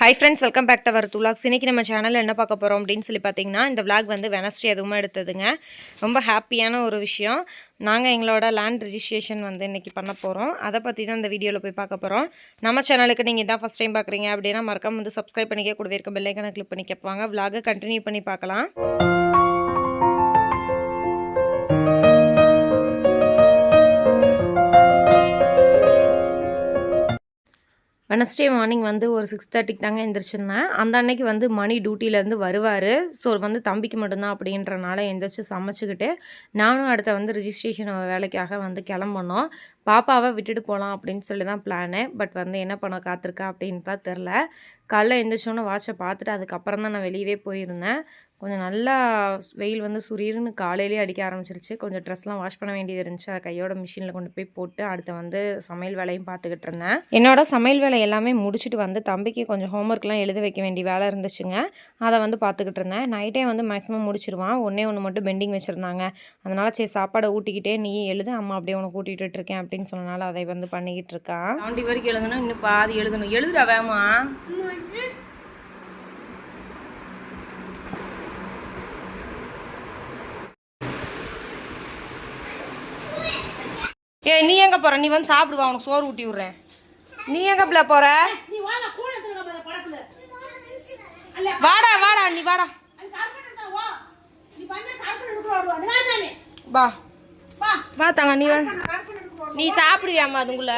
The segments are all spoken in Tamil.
Hi friends welcome back to அவர் துலாக்ஸ் இன்னைக்கு நம்ம சேனலில் என்ன பார்க்க போகிறோம் அப்படின்னு சொல்லி பார்த்தீங்கன்னா இந்த விளாக் வந்து வெனஸ்டே எதுவுமே எடுத்ததுங்க. ரொம்ப ஹாப்பியான ஒரு விஷயம். நாங்கள் எங்களோட லேண்ட் ரிஜிஸ்ட்ரேஷன் வந்து இன்னைக்கு பண்ண போகிறோம் அதை பற்றி தான் இந்த வீடியோவில் போய் பார்க்க போகிறோம் நம்ம சேனலுக்கு நீங்கள் தான் ஃபஸ்ட் டைம் பார்க்குறீங்க அப்படின்னா மறக்காம வந்து சப்ஸ்கிரைப் பண்ணிக்க கூடவே இருக்க பெல்லைக்கான கிளிக் பண்ணி கேட்பாங்க விளாகை கண்டினியூ பண்ணி பார்க்கலாம். வெனஸ்டே மார்னிங் வந்து ஒரு சிக்ஸ் தேர்ட்டிக்கு தாங்க எழுந்திரிச்சிருந்தேன் அந்த அன்னைக்கு வந்து மணி டியூட்டியிலேருந்து வருவார். ஸோ வந்து தம்பிக்கு மட்டும்தான் அப்படின்றனால எந்திரிச்சு சமைச்சிக்கிட்டு நானும் அடுத்த வந்து ரிஜிஸ்ட்ரேஷன் வேலைக்காக வந்து கிளம்பணும். பாப்பாவை விட்டுட்டு போகலாம் அப்படின்னு சொல்லி தான் பிளானு பட் வந்து என்ன பண்ண காத்திருக்கா அப்படின்னு தான் தெரில காலைல எந்திரிச்சோன்னே வாட்சை பார்த்துட்டு அதுக்கப்புறம் தான் நான் வெளியவே போயிருந்தேன். கொஞ்சம் நல்லா வெயில் வந்து சுரீர்னு காலையிலேயே அடிக்க ஆரம்பிச்சிருச்சு. கொஞ்சம் ட்ரெஸ்லாம் வாஷ் பண்ண வேண்டியது இருந்துச்சு. அதை கையோட மிஷினில் கொண்டு போய் போட்டு அடுத்து வந்து சமையல் வேலையும் பார்த்துக்கிட்டு இருந்தேன். என்னோட சமையல் வேலை எல்லாமே முடிச்சுட்டு வந்து தம்பிக்கு கொஞ்சம் ஹோம்ஒர்க்லாம் எழுத வைக்க வேண்டிய வேலை இருந்துச்சுங்க. அதை வந்து பார்த்துக்கிட்டு இருந்தேன். நைட்டே வந்து மேக்ஸிமம் முடிச்சிருவான். ஒன்றே ஒன்று மட்டும் பெண்டிங் வச்சுருந்தாங்க. அதனால் சரி சாப்பாடை ஊட்டிக்கிட்டே நீ எழுது. அம்மா அப்படியே உனக்கு ஊட்டிட்டு இருக்கேன் அப்படின்னு சொன்னனால அதை வந்து பண்ணிக்கிட்டு இருக்கான் வரைக்கும் எழுதணும் இன்னும் பாதி எழுதணும். எழுதுடா வேமா. ஏய் நீ எங்க போற? நீ வந்து சாப்பிடுவா உனக்கு சோறு ஊட்டி விடுறேன். நீ எங்க பிள்ளை போற? வாடா வாடா நீ வாடா. வா. வா தாங்க நீ நீ சாப்பிடுவியாம்மா அதுக்குள்ள?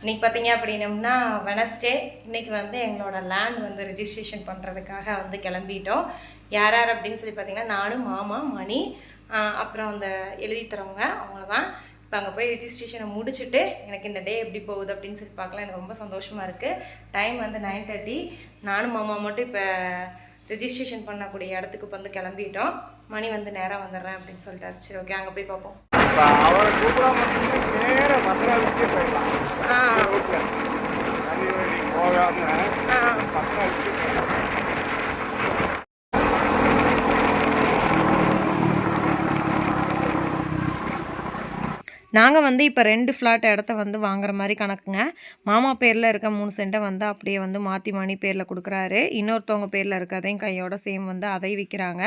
இன்னைக்கு பார்த்தீங்க அப்படின்னம்னா வெனஸ்டே இன்னைக்கு வந்து எங்களோட லேண்ட் வந்து ரெஜிஸ்ட்ரேஷன் பண்ணுறதுக்காக வந்து கிளம்பிட்டோம். யார் யார் அப்படின்னு சொல்லி பார்த்தீங்கன்னா நானும் மாமா மணி அப்புறம் அந்த எழுதி தரவங்க அவங்கள தான் இப்போ அங்கே போய் ரெஜிஸ்ட்ரேஷனை முடிச்சுட்டு எனக்கு இந்த டே எப்படி போகுது அப்படின்னு சொல்லி பார்க்கலாம். எனக்கு ரொம்ப சந்தோஷமாக இருக்குது டைம் வந்து நைன் தேர்ட்டி நானும் மாமா மட்டும் இப்போ ரெஜிஸ்ட்ரேஷன் பண்ணக்கூடிய இடத்துக்கு வந்து கிளம்பிட்டோம். மணி வந்து நேராக வந்துடுறேன் அப்படின்னு சொல்லிட்டாரு. சரி ஓகே அங்கே போய் பார்ப்போம். இப்ப நாங்கள் வந்து இப்போ ரெண்டு ஃப்ளாட் இடத்த வந்து வாங்குற மாதிரி கணக்குங்க. மாமா பேரில் இருக்க மூணு சென்ட்டை வந்து அப்படியே வந்து மாற்றி மணி பேரில் கொடுக்குறாரு. இன்னொருத்தவங்க பேரில் இருக்கிறதையும் கையோட சேம் வந்து அதை விற்கிறாங்க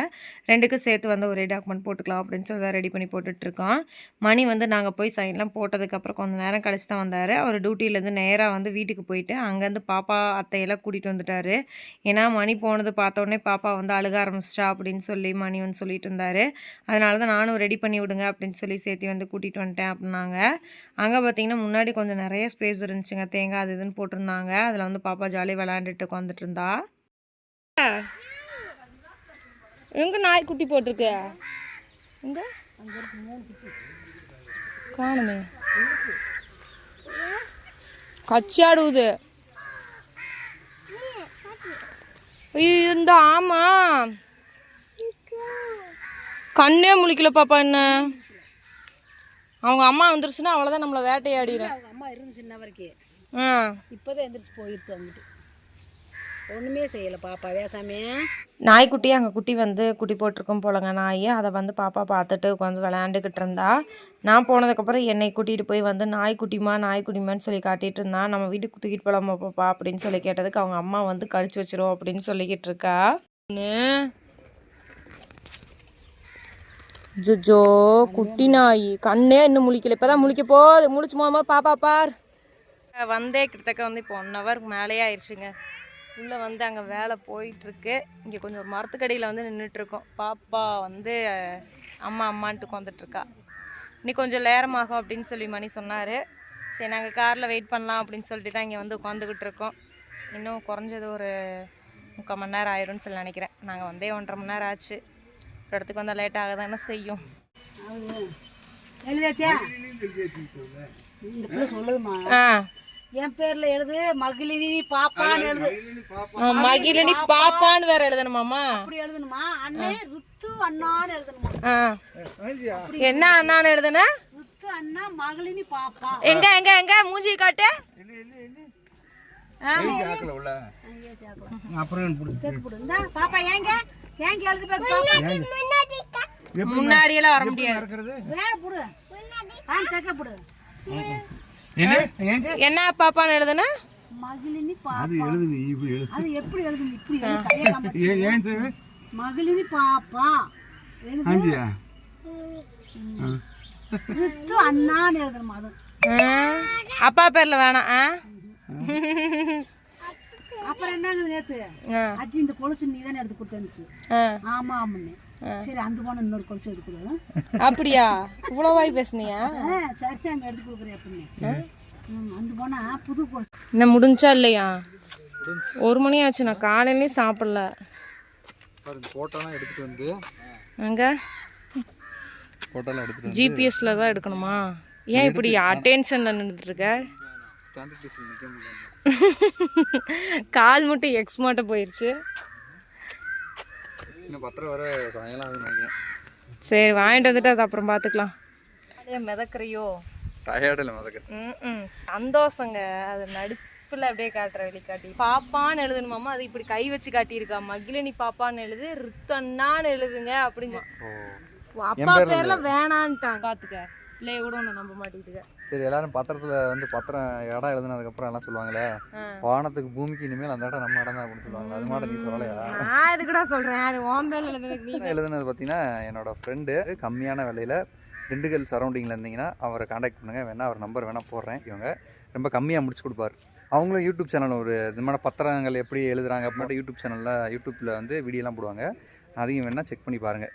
ரெண்டுக்கும் சேர்த்து வந்து ஒரே டாக்குமெண்ட் போட்டுக்கலாம் அப்படின்னு சொல்லி ரெடி பண்ணி போட்டுட்ருக்கோம். மணி வந்து நாங்கள் போய் சைன்லாம் போட்டதுக்கப்புறம் கொஞ்சம் நேரம் கழிச்சு தான் வந்தார். அவர் டியூட்டிலேருந்து நேராக வந்து வீட்டுக்கு போயிட்டு அங்கேருந்து பாப்பா அத்தையெல்லாம் கூட்டிகிட்டு வந்துட்டார். ஏன்னா மணி போனது பார்த்தோடனே பாப்பா வந்து அழுக ஆரம்பிச்சிட்டா அப்படின்னு சொல்லி மணி வந்து சொல்லிட்டு இருந்தார். அதனால தான் நானும் ரெடி பண்ணி விடுங்க அப்படின்னு சொல்லி சேர்த்து வந்து கூட்டிகிட்டு வந்துட்டேன். சாப்பிட்னாங்க அங்கே பார்த்தீங்கன்னா முன்னாடி கொஞ்சம் நிறைய ஸ்பேஸ் இருந்துச்சுங்க. தேங்காய் அது இதுன்னு போட்டிருந்தாங்க. அதில் வந்து பாப்பா ஜாலியாக விளாண்டுட்டு உட்காந்துட்டு இருந்தா எங்க நாய் குட்டி போட்டிருக்கு? எங்க? காணுமே. கச்சாடுது ஐயோ இந்த ஆமா கண்ணே முழிக்கல பாப்பா என்ன? அவங்க அம்மா வந்துருச்சுன்னா அவ்வளோதான் நம்மளை வேட்டையாடிடும் அவங்க அம்மா இருந்து சின்ன வரைக்கும் ஆ. இப்போதான் எந்திரிச்சு போயிருச்சு வந்துட்டு ஒன்றுமே செய்யலை பாப்பா வேசாமே நாய்க்குட்டி அங்கே குட்டி வந்து குட்டி போட்டிருக்கும் போலங்க நாய். அதை வந்து பாப்பா பார்த்துட்டு உட்காந்து விளையாண்டுக்கிட்டு இருந்தா. நான் போனதுக்கப்புறம் என்னை கூட்டிகிட்டு போய் வந்து நாய்க்குட்டிமா நாய்க்குட்டிமான்னு சொல்லி காட்டிட்டு இருந்தா. நம்ம வீட்டுக்கு தூக்கிட்டு போகலாமா பாப்பா அப்படின்னு சொல்லி கேட்டதுக்கு அவங்க அம்மா வந்து கடிச்சு வச்சிரும் அப்படின்னு சொல்லிக்கிட்டு இருக்கா. ஜோஜோ குட்டி நாய் கண்ணே இன்னும் முழிக்கல. இப்பதான் முழிக்க போகுது. முழிச்சு போகும்போது பாப்பா பார். வந்தே கிட்டத்தக்க வந்து இப்போ ஒன் ஹவருக்கு மேலேயே ஆயிடுச்சுங்க. உள்ளே வந்து அங்கே வேலை போயிட்டுருக்கு. இங்கே கொஞ்சம் ஒரு மரத்துக்கடியில் வந்து நின்றுட்டுருக்கோம் பாப்பா வந்து அம்மா அம்மான்ட்டு உட்காந்துட்ருக்கா இன்னைக்கு கொஞ்சம் நேரமாகும் அப்படின்னு சொல்லி மணி சொன்னார். சரி நாங்கள் காரில் வெயிட் பண்ணலாம் அப்படின்னு சொல்லிட்டு தான் இங்கே வந்து உட்காந்துக்கிட்டு இருக்கோம் இன்னும் குறைஞ்சது ஒரு முக்கால் மணி நேரம் ஆயிரும்னு சொல்லி நினைக்கிறேன். நாங்கள் வந்தே ஒன்றரை மணி நேரம் ஆச்சு. ஒரு இடத்துக்கு வந்தால் லேட் ஆக தானே செய்யும் ஆ. என் பேர்ல எழுது மகிழினி பாப்பான்னு எழுது. மகிழினி பாப்பான்னு வேற எழுதணுமாம்மா? அப்படி எழுதணுமா? அண்ணே ருத்து அண்ணான்னு எழுதணுமா? ஆ. என்ன அண்ணான்னு எழுதுன? ருத்து அண்ணா மகளினி பாப்பா. எங்க எங்க எங்க? மூஞ்சி காட்டு. முன்னாடி எல்லாம் வர முடியாது. என்ன? பாப்பான்னு எழுதுன? அது பாப்பா. எழுது நீ இப்படி எழுது அது எப்படி எழுதுங்க? இப்படி எழுது. ஏன் தேவை? பாப்பா. ரித்து அண்ணான்னு எழுதணும் அது? ஆ, அப்பா பேரில் வேணாம். ஆ. அப்புறம் என்னங்குது நேத்து? அஜி இந்த கொலுசு நீ தானே எடுத்து கொடுத்துருந்துச்சு. ஆமா ஆமாண்ணே சரி அந்த போன இன்னொரு கொலுசு எடுத்து கொடு அப்படியா? இவ்வளோ வாய் பேசுனியா? ஆ, சரி சாமி எடுத்து கொடுக்குறேன் அப்படின்னு அந்த போனா புது கொலுசு. என்ன முடிஞ்சா இல்லையா? ஒரு மணி ஆச்சு நான் காலையிலேயும் சாப்பிடல. ஃபோட்டோலாம் எடுத்துகிட்டு வந்து அங்கே? ஃபோட்டோலாம் எடுத்துகிட்டு ஜிபிஎஸ்ல தான் எடுக்கணுமா? ஏன் இப்படி அட்டென்ஷனில் நின்றுட்டு இருக்க? கால் மட்டும் எக்ஸ் மட்டும் போயிடுச்சு சரி வாங்கிட்டு வந்துட்டு அது அப்புறம் பார்த்துக்கலாம். மிதக்குறியோ. டயர்டில் மதக்க ம் சந்தோஷங்க. அது நடுப்புல அப்படியே காட்டுற வெளிக்காட்டி பாப்பான்னு எழுதணுமாமா அது இப்படி கை வச்சு காட்டியிருக்கா. மகிழினி பாப்பான்னு எழுது ரித்தண்ணான்னு எழுதுங்க அப்படின்னு ஓ. அப்பா பேர்ல வேணான்ட்டான் பாத்துக்க பிள்ளைய கூட ஒன்று நம்ப மாட்டேங்குதுங்க சரி எல்லாரும் பத்திரத்தில் வந்து பத்திரம் இடம் எழுதுனதுக்கப்புறம் எல்லாம் சொல்லுவாங்களே. வானத்துக்கு பூமிக்கு இனிமேல் அந்த இடம் நம்ம இடம் தான் அப்படின்னு சொல்லுவாங்க அது மாதிரி நீ சொல்லலையா? நான் இது கூட அது எழுதுனதுக்கு நீ எழுதுனது பார்த்தீங்கன்னா என்னோட ஃப்ரெண்டு கம்மியான விலையில் திண்டுக்கல் சரௌண்டிங்கில் இருந்தீங்கன்னா அவரை காண்டாக்ட் பண்ணுங்கள் வேணா அவர் நம்பர் வேணால் போடுறேன். இவங்க ரொம்ப கம்மியாக முடிச்சு கொடுப்பாரு. அவங்களும் யூடியூப் சேனல் ஒரு இது மாதிரி பத்திரங்கள் எப்படி எழுதுறாங்க அப்படின்ட்டு யூடியூப் சேனலில் யூடியூப்பில் வந்து வீடியோலாம் போடுவாங்க. அதையும் வேணால் செக் பண்ணி பாருங்கள்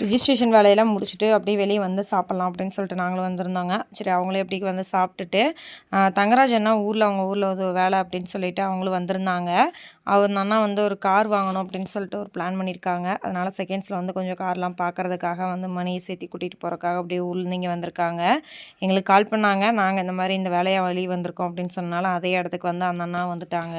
ரிஜிஸ்ட்ரேஷன் வேலையெல்லாம் முடிச்சுட்டு அப்படியே வெளியே வந்து சாப்பிட்லாம் அப்படின்னு சொல்லிட்டு நாங்களும் வந்திருந்தோங்க. சரி அவங்களே அப்படி வந்து சாப்பிட்டுட்டு தங்கராஜ் அண்ணா ஊரில் அவங்க ஊரில் ஒரு வேலை அப்படின்னு சொல்லிட்டு அவங்களும் வந்திருந்தாங்க. அவர் அண்ணா வந்து ஒரு கார் வாங்கணும் அப்படின்னு சொல்லிட்டு ஒரு பிளான் பண்ணியிருக்காங்க. அதனால் செகண்ட்ஸில் வந்து கொஞ்சம் கார்லாம் பார்க்குறதுக்காக வந்து மணியை சேர்த்தி கூட்டிகிட்டு போகிறக்காக அப்படியே ஊர்லேருந்து வந்திருக்காங்க. எங்களுக்கு கால் பண்ணாங்க. நாங்கள் இந்த மாதிரி இந்த வேலையை வழி வந்திருக்கோம் அப்படின்னு சொன்னாலும் அதே இடத்துக்கு வந்து அந்த அண்ணா வந்துட்டாங்க.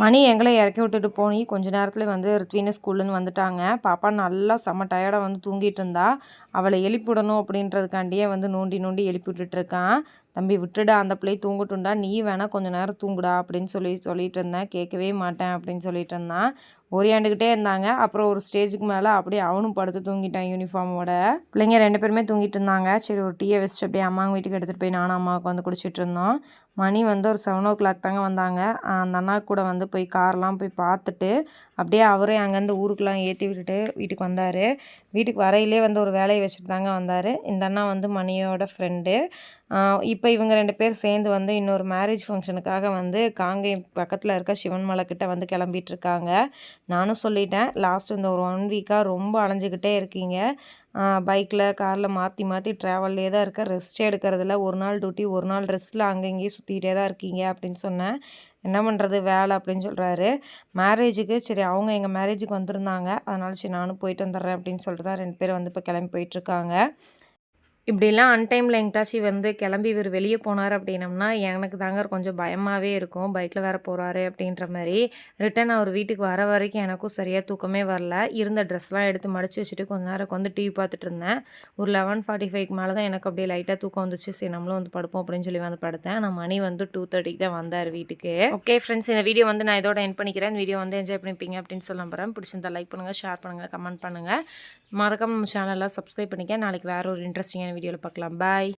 மணி எங்களை இறக்கி விட்டுட்டு போய் கொஞ்ச நேரத்தில் வந்து ரித்வினு ஸ்கூல்லேருந்து வந்துட்டாங்க. பாப்பா நல்லா செம்ம டயர்டாக வந்து தூங்கிட்டு இருந்தா. அவளை எழுப்பிவிடணும் அப்படின்றதுக்காண்டியே வந்து நோண்டி நோண்டி எழுப்பி விட்டுட்டு இருக்கான் தம்பி விட்டுடா அந்த பிள்ளை தூங்கட்டும்டா. நீ வேணா கொஞ்ச நேரம் தூங்குடா அப்படின்னு சொல்லி சொல்லிட்டு இருந்தேன். கேட்கவே மாட்டேன் அப்படின்னு சொல்லிட்டு இருந்தான். ஓரியாண்டுக்கிட்டே இருந்தாங்க. அப்புறம் ஒரு ஸ்டேஜுக்கு மேலே அப்படியே அவனும் படுத்து தூங்கிட்டான் யூனிஃபார்மோட. பிள்ளைங்க ரெண்டு பேருமே தூங்கிட்டு இருந்தாங்க. சரி ஒரு டீயை வச்சுட்டு அப்படியே அம்மாங்க வீட்டுக்கு எடுத்துகிட்டு போய் நானும் அம்மாவுக்கு வந்து குடிச்சிட்டு இருந்தோம். மணி வந்து ஒரு செவன் ஓ கிளாக் தாங்க வந்தாங்க. அந்த அண்ணா கூட வந்து போய் கார்லாம் போய் பார்த்துட்டு அப்படியே அவரே அங்கேருந்து ஊருக்குலாம் ஏற்றி விட்டுட்டு வீட்டுக்கு வந்தார். வீட்டுக்கு வரையிலே வந்து ஒரு வேலையை வச்சுட்டு தாங்க வந்தார். இந்த அண்ணா வந்து மணியோட ஃப்ரெண்டு இப்போ இவங்க ரெண்டு பேர் சேர்ந்து வந்து இன்னொரு மேரேஜ் ஃபங்க்ஷனுக்காக வந்து காங்கை பக்கத்தில் இருக்க சிவன் மலை கிட்ட வந்து கிளம்பிட்டு இருக்காங்க. நானும் சொல்லிட்டேன் லாஸ்ட் இந்த ஒரு ஒன் வீக்காக ரொம்ப அலைஞ்சிக்கிட்டே இருக்கீங்க. பைக்கில் காரில் மாற்றி மாற்றி ட்ராவல்லே தான் இருக்க. ரெஸ்ட்டே எடுக்கிறதுல ஒரு நாள் டியூட்டி ஒரு நாள் ரெஸ்ட்டில் அங்கே சுற்றிக்கிட்டே தான் இருக்கீங்க அப்படின்னு சொன்னேன். என்ன பண்ணுறது வேலை அப்படின்னு சொல்கிறாரு மேரேஜுக்கு சரி அவங்க எங்கள் மேரேஜுக்கு வந்திருந்தாங்க. அதனால் சரி நானும் போயிட்டு வந்துடுறேன் அப்படின்னு சொல்லிட்டு தான் ரெண்டு பேரும் வந்து இப்போ கிளம்பி போயிட்டுருக்காங்க இப்படிலாம் அன்டைமில் எங்கிட்டாச்சி வந்து கிளம்பி இவர் வெளியே போனார் அப்படின்னம்னா எனக்கு தாங்க கொஞ்சம் பயமாகவே இருக்கும். பைக்கில் வேறு போகிறாரு அப்படின்ற மாதிரி. ரிட்டன் அவர் வீட்டுக்கு வர வரைக்கும் எனக்கும் சரியாக தூக்கமே வரல. இருந்த ட்ரெஸ்லாம் எடுத்து மடிச்சு வச்சுட்டு கொஞ்ச நேரம் வந்து டிவி பார்த்துட்டு இருந்தேன். ஒரு லெவன் ஃபார்ட்டி ஃபைவ்க்கு மேலே தான் எனக்கு அப்படியே லைட்டாக தூக்கம் வந்துச்சு. சரி நம்மளும் வந்து படுப்போம் அப்படின்னு சொல்லி வந்து படுத்தேன். நான் மணி வந்து டூ தேர்ட்டிக்கு தான் வந்தார் வீட்டுக்கு. ஓகே ஃப்ரெண்ட்ஸ் இந்த வீடியோ வந்து நான் இதோட என் பண்ணிக்கிறேன். வீடியோ வந்து என்ஜாய் பண்ணிப்பீங்க அப்படின்னு சொல்ல போகிறேன் பிடிச்சிருந்தா லைக் பண்ணுங்கள் ஷேர் பண்ணுங்கள் கமெண்ட் பண்ணுங்கள் மறக்காம நம்ம சேனலில் சப்ஸ்கிரைப் பண்ணிக்க. நாளைக்கு வேறு ஒரு இன்ட்ரெஸ்டிங்கான வீடியோவில் பார்க்கலாம் பாய்